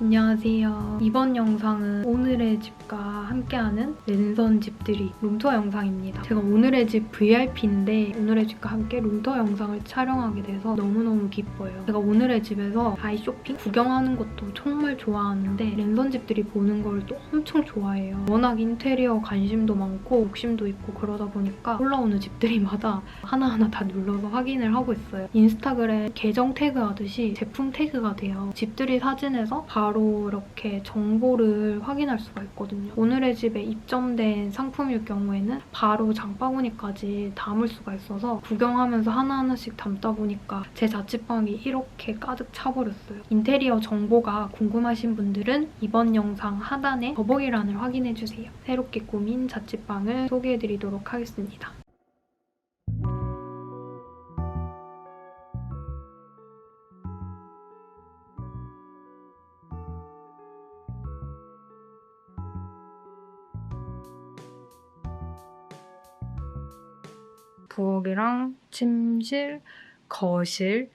안녕하세요. 이번 영상은 오늘의 집과 함께하는 랜선 집들이 룸투어 영상입니다. 제가 오늘의 집 VIP인데 오늘의 집과 함께 룸투어 영상을 촬영하게 돼서 너무너무 기뻐요. 제가 오늘의 집에서 아이 쇼핑 구경하는 것도 정말 좋아하는데 랜선 집들이 보는 걸 또 엄청 좋아해요. 워낙 인테리어 관심도 많고 욕심도 있고 그러다 보니까 올라오는 집들이마다 하나하나 다 눌러서 확인을 하고 있어요. 인스타그램 계정 태그하듯이 제품 태그가 돼요. 집들이 사진에서 바로 이렇게 정보를 확인할 수가 있거든요. 오늘의 집에 입점된 상품일 경우에는 바로 장바구니까지 담을 수가 있어서 구경하면서 하나하나씩 담다 보니까 제 자취방이 이렇게 가득 차버렸어요. 인테리어 정보가 궁금하신 분들은 이번 영상 하단에 더보기란을 확인해주세요. 새롭게 꾸민 자취방을 소개해드리도록 하겠습니다. 부엌이랑 침실, 거실,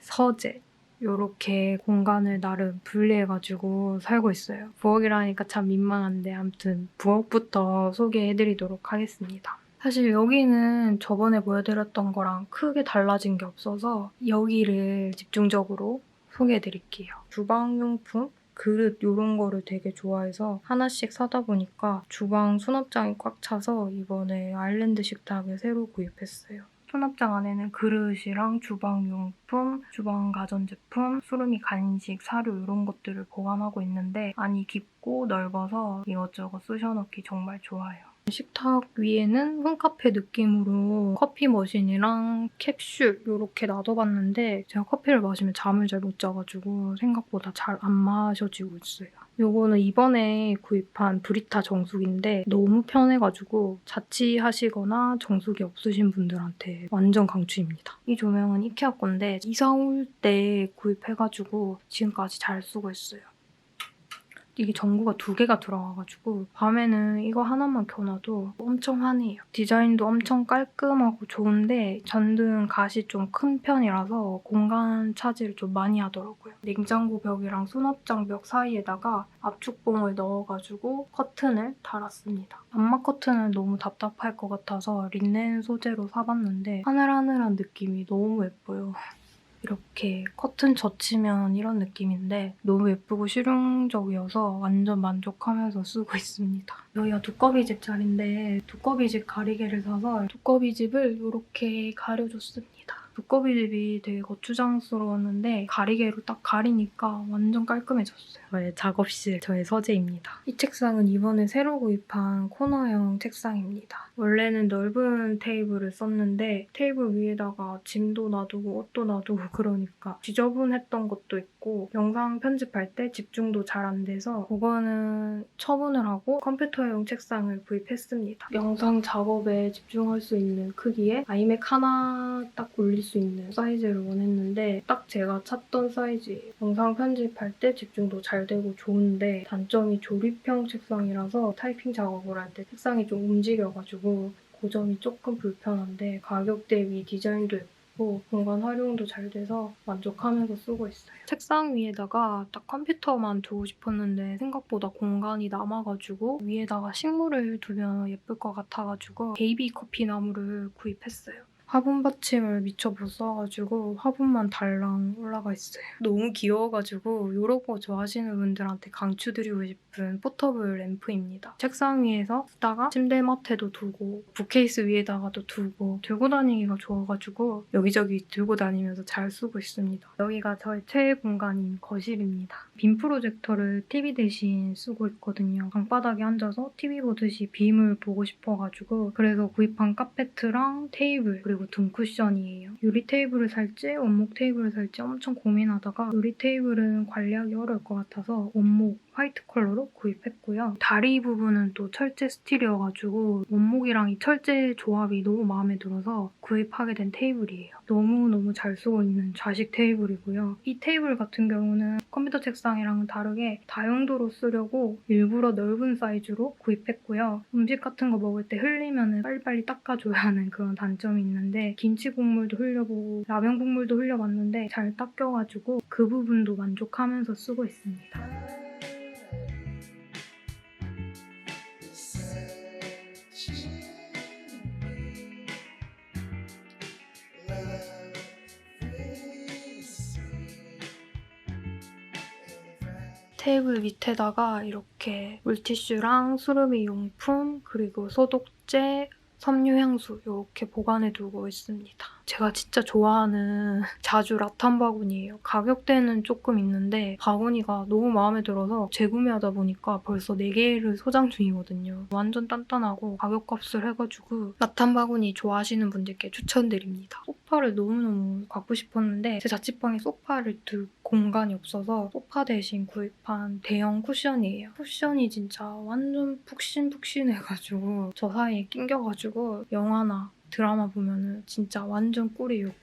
서재 이렇게 공간을 나름 분리해가지고 살고 있어요. 부엌이라니까 참 민망한데 아무튼 부엌부터 소개해드리도록 하겠습니다. 사실 여기는 저번에 보여드렸던 거랑 크게 달라진 게 없어서 여기를 집중적으로 소개해드릴게요. 주방용품, 그릇 이런 거를 되게 좋아해서 하나씩 사다 보니까 주방 수납장이 꽉 차서 이번에 아일랜드 식탁을 새로 구입했어요. 수납장 안에는 그릇이랑 주방용품, 주방 가전제품, 수르미 간식, 사료 이런 것들을 보관하고 있는데 안이 깊고 넓어서 이것저것 쑤셔넣기 정말 좋아요. 식탁 위에는 홈카페 느낌으로 커피 머신이랑 캡슐 이렇게 놔둬봤는데 제가 커피를 마시면 잠을 잘 못 자가지고 생각보다 잘 안 마셔지고 있어요. 요거는 이번에 구입한 브리타 정수기인데 너무 편해가지고 자취하시거나 정수기 없으신 분들한테 완전 강추입니다. 이 조명은 이케아 건데 이사 올 때 구입해가지고 지금까지 잘 쓰고 있어요. 이게 전구가 두 개가 들어가가지고 밤에는 이거 하나만 켜놔도 엄청 환해요. 디자인도 엄청 깔끔하고 좋은데 전등 갓이 좀 큰 편이라서 공간 차지를 좀 많이 하더라고요. 냉장고 벽이랑 수납장 벽 사이에다가 압축봉을 넣어가지고 커튼을 달았습니다. 암막 커튼은 너무 답답할 것 같아서 린넨 소재로 사봤는데 하늘하늘한 느낌이 너무 예뻐요. 이렇게 커튼 젖히면 이런 느낌인데 너무 예쁘고 실용적이어서 완전 만족하면서 쓰고 있습니다. 여기가 두꺼비집 자리인데 두꺼비집 가리개를 사서 두꺼비집을 이렇게 가려줬습니다. 두꺼비 집이 되게 거추장스러웠는데 가리개로 딱 가리니까 완전 깔끔해졌어요. 저의 작업실, 저의 서재입니다. 이 책상은 이번에 새로 구입한 코너형 책상입니다. 원래는 넓은 테이블을 썼는데 테이블 위에다가 짐도 놔두고 옷도 놔두고 그러니까 지저분했던 것도 있고 영상 편집할 때 집중도 잘 안 돼서 그거는 처분을 하고 컴퓨터용 책상을 구입했습니다. 영상 작업에 집중할 수 있는 크기에 아이맥 하나 딱 올릴 수 있는 사이즈를 원했는데 딱 제가 찾던 사이즈예요. 영상 편집할 때 집중도 잘 되고 좋은데 단점이 조립형 책상이라서 타이핑 작업을 할 때 책상이 좀 움직여가지고 그 점이 조금 불편한데 가격 대비 디자인도 예쁘고 공간 활용도 잘 돼서 만족하면서 쓰고 있어요. 책상 위에다가 딱 컴퓨터만 두고 싶었는데 생각보다 공간이 남아가지고 위에다가 식물을 두면 예쁠 것 같아가지고 베이비 커피 나무를 구입했어요. 화분 받침을 미처 못 써가지고 화분만 달랑 올라가 있어요. 너무 귀여워가지고 이런 거 좋아하시는 분들한테 강추드리고 싶은 포터블 램프입니다. 책상 위에서 쓰다가 침대 맡에도 두고 북케이스 위에다가도 두고 들고 다니기가 좋아가지고 여기저기 들고 다니면서 잘 쓰고 있습니다. 여기가 저의 최애 공간인 거실입니다. 빔 프로젝터를 TV 대신 쓰고 있거든요. 방바닥에 앉아서 TV 보듯이 빔을 보고 싶어가지고 그래서 구입한 카페트랑 테이블 그리고 등 쿠션이에요. 유리 테이블을 살지 원목 테이블을 살지 엄청 고민하다가 유리 테이블은 관리하기 어려울 것 같아서 원목 화이트 컬러로 구입했고요. 다리 부분은 또 철제 스틸이어가지고 원목이랑 이 철제 조합이 너무 마음에 들어서 구입하게 된 테이블이에요. 너무너무 잘 쓰고 있는 좌식 테이블이고요. 이 테이블 같은 경우는 컴퓨터 책상이랑 다르게 다용도로 쓰려고 일부러 넓은 사이즈로 구입했고요. 음식 같은 거 먹을 때 흘리면 빨리빨리 닦아줘야 하는 그런 단점이 있는데 김치 국물도 흘려보고 라면 국물도 흘려봤는데 잘 닦여가지고 그 부분도 만족하면서 쓰고 있습니다. 테이블 밑에다가 이렇게 물티슈랑 수르미 용품 그리고 소독제, 섬유향수 이렇게 보관해 두고 있습니다. 제가 진짜 좋아하는 자주 라탄 바구니예요. 가격대는 조금 있는데 바구니가 너무 마음에 들어서 재구매하다 보니까 벌써 4개를 소장 중이거든요. 완전 단단하고 가격값을 해가지고 라탄 바구니 좋아하시는 분들께 추천드립니다. 소파를 너무너무 갖고 싶었는데 제 자취방에 소파를 둘 공간이 없어서 소파 대신 구입한 대형 쿠션이에요. 쿠션이 진짜 완전 푹신푹신해가지고 저 사이에 낑겨가지고 영화나 드라마 보면은 진짜 완전 꿀이었고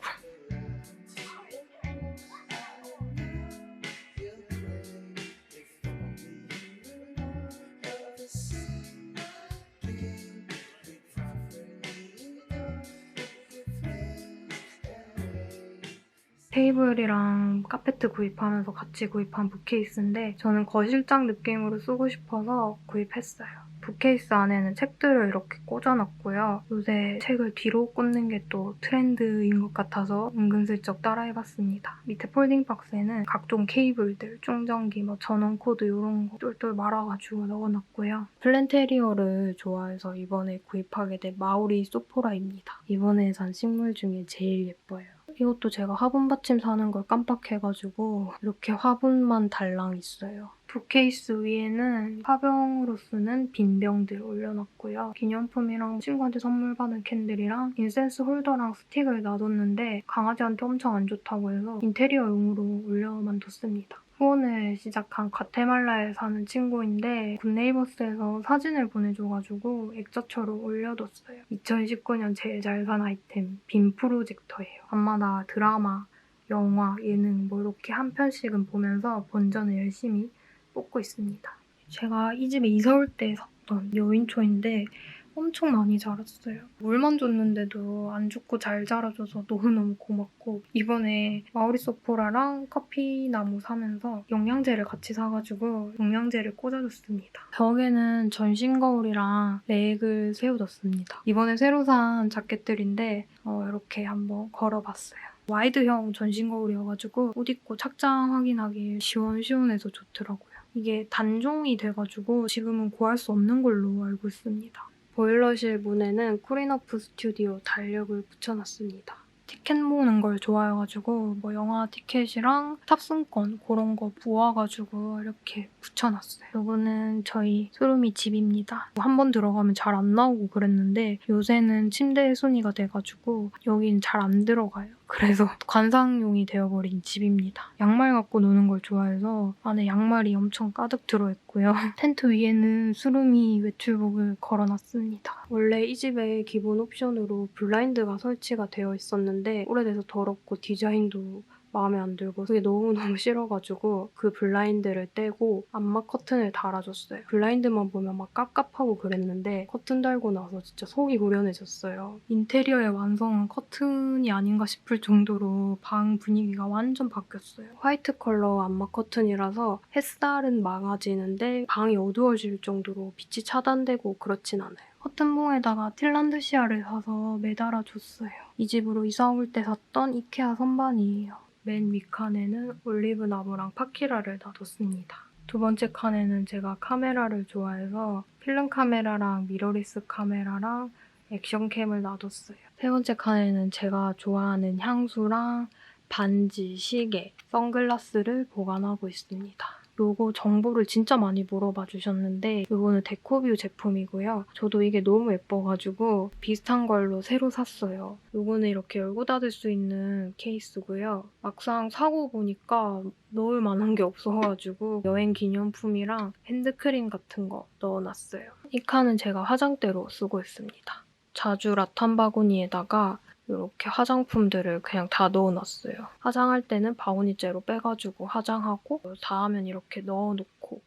테이블이랑 카페트 구입하면서 같이 구입한 북케이스인데 저는 거실장 느낌으로 쓰고 싶어서 구입했어요. 북케이스 안에는 책들을 이렇게 꽂아놨고요. 요새 책을 뒤로 꽂는 게 또 트렌드인 것 같아서 은근슬쩍 따라해봤습니다. 밑에 폴딩 박스에는 각종 케이블들, 충전기, 뭐 전원 코드 이런 거 똘똘 말아가지고 넣어놨고요. 플랜테리어를 좋아해서 이번에 구입하게 된 마오리 소포라입니다. 이번에 산 식물 중에 제일 예뻐요. 이것도 제가 화분 받침 사는 걸 깜빡해가지고 이렇게 화분만 달랑 있어요. 북케이스 위에는 화병으로 쓰는 빈 병들 올려놨고요. 기념품이랑 친구한테 선물 받은 캔들이랑 인센스 홀더랑 스틱을 놔뒀는데 강아지한테 엄청 안 좋다고 해서 인테리어용으로 올려만 뒀습니다. 후원을 시작한 과테말라에 사는 친구인데 굿네이버스에서 사진을 보내줘가지고 액자처럼 올려뒀어요. 2019년 제일 잘 산 아이템 빔 프로젝터예요. 밤마다 드라마, 영화, 예능 뭐 이렇게 한 편씩은 보면서 본전을 열심히 뽑고 있습니다. 제가 이 집에 이사 올 때 샀던 여인초인데 엄청 많이 자랐어요. 물만 줬는데도 안 죽고 잘 자라줘서 너무너무 고맙고 이번에 마우리 소포라랑 커피 나무 사면서 영양제를 같이 사가지고 영양제를 꽂아줬습니다. 벽에는 전신 거울이랑 렉을 세워뒀습니다. 이번에 새로 산 자켓들인데 어, 이렇게 한번 걸어봤어요. 와이드형 전신 거울이어가지고 옷 입고 착장 확인하기 시원시원해서 좋더라고요. 이게 단종이 돼가지고 지금은 구할 수 없는 걸로 알고 있습니다. 보일러실 문에는 쿠리너프 스튜디오 달력을 붙여놨습니다. 티켓 모으는 걸 좋아해가지고 뭐 영화 티켓이랑 탑승권 그런 거 모아가지고 이렇게 붙여놨어요. 이거는 저희 소름이 집입니다. 한 번 들어가면 잘 안 나오고 그랬는데 요새는 침대 순위가 돼가지고 여긴 잘 안 들어가요. 그래서 관상용이 되어버린 집입니다. 양말 갖고 노는 걸 좋아해서 안에 양말이 엄청 가득 들어있고요. 텐트 위에는 수루미 외출복을 걸어놨습니다. 원래 이 집에 기본 옵션으로 블라인드가 설치가 되어 있었는데 오래돼서 더럽고 디자인도 마음에 안 들고 그게 너무너무 싫어가지고 그 블라인드를 떼고 암막 커튼을 달아줬어요. 블라인드만 보면 막 깝깝하고 그랬는데 커튼 달고 나서 진짜 속이 후련해졌어요. 인테리어의 완성은 커튼이 아닌가 싶을 정도로 방 분위기가 완전 바뀌었어요. 화이트 컬러 암막 커튼이라서 햇살은 막아지는데 방이 어두워질 정도로 빛이 차단되고 그렇진 않아요. 커튼봉에다가 틸란드시아를 사서 매달아 줬어요. 이 집으로 이사 올 때 샀던 이케아 선반이에요. 맨 윗칸에는 올리브 나무랑 파키라를 놔뒀습니다. 두 번째 칸에는 제가 카메라를 좋아해서 필름 카메라랑 미러리스 카메라랑 액션캠을 놔뒀어요. 세 번째 칸에는 제가 좋아하는 향수랑 반지, 시계, 선글라스를 보관하고 있습니다. 요거 정보를 진짜 많이 물어봐 주셨는데 요거는 데코뷰 제품이고요. 저도 이게 너무 예뻐가지고 비슷한 걸로 새로 샀어요. 요거는 이렇게 열고 닫을 수 있는 케이스고요. 막상 사고 보니까 넣을 만한 게 없어가지고 여행 기념품이랑 핸드크림 같은 거 넣어놨어요. 이 칸은 제가 화장대로 쓰고 있습니다. 자주 라탄 바구니에다가 이렇게 화장품들을 그냥 다 넣어놨어요. 화장할 때는 바구니째로 빼가지고 화장하고 다 하면 이렇게 넣어놓고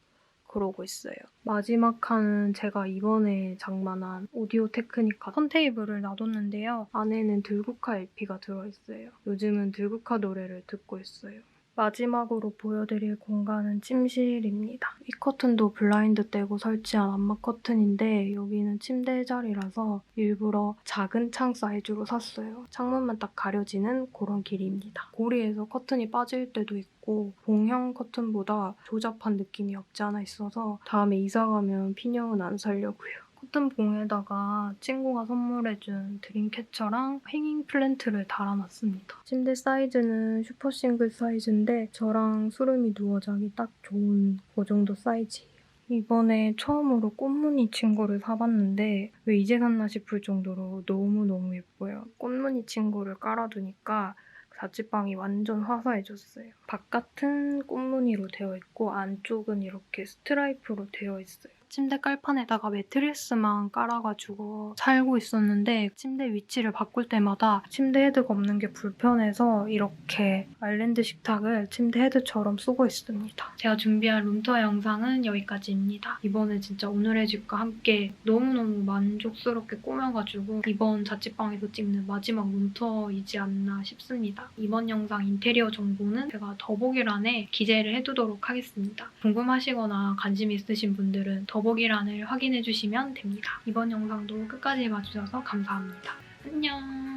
그러고 있어요. 마지막 칸은 제가 이번에 장만한 오디오 테크니카 턴테이블을 놔뒀는데요. 안에는 들국화 LP가 들어있어요. 요즘은 들국화 노래를 듣고 있어요. 마지막으로 보여드릴 공간은 침실입니다. 이 커튼도 블라인드 떼고 설치한 암막 커튼인데 여기는 침대 자리라서 일부러 작은 창 사이즈로 샀어요. 창문만 딱 가려지는 그런 길이입니다. 고리에서 커튼이 빠질 때도 있고 봉형 커튼보다 조잡한 느낌이 없지 않아 있어서 다음에 이사 가면 핀형은 안 사려고요. 커튼 봉에다가 친구가 선물해준 드림캐쳐랑 행잉 플랜트를 달아놨습니다. 침대 사이즈는 슈퍼 싱글 사이즈인데 저랑 수름이 누워 자기 딱 좋은 그 정도 사이즈예요. 이번에 처음으로 꽃무늬 친구를 사봤는데 왜 이제 샀나 싶을 정도로 너무너무 예뻐요. 꽃무늬 친구를 깔아두니까 자취방이 완전 화사해졌어요. 바깥은 꽃무늬로 되어 있고 안쪽은 이렇게 스트라이프로 되어 있어요. 침대 깔판에다가 매트리스만 깔아가지고 살고 있었는데 침대 위치를 바꿀 때마다 침대 헤드가 없는 게 불편해서 이렇게 아일랜드 식탁을 침대 헤드처럼 쓰고 있습니다. 제가 준비한 룸투어 영상은 여기까지입니다. 이번에 진짜 오늘의 집과 함께 너무너무 만족스럽게 꾸며가지고 이번 자취방에서 찍는 마지막 룸투어이지 않나 싶습니다. 이번 영상 인테리어 정보는 제가 더보기란에 기재를 해두도록 하겠습니다. 궁금하시거나 관심 있으신 분들은 더보기란을 확인해 주시면 됩니다. 이번 영상도 끝까지 봐주셔서 감사합니다. 안녕!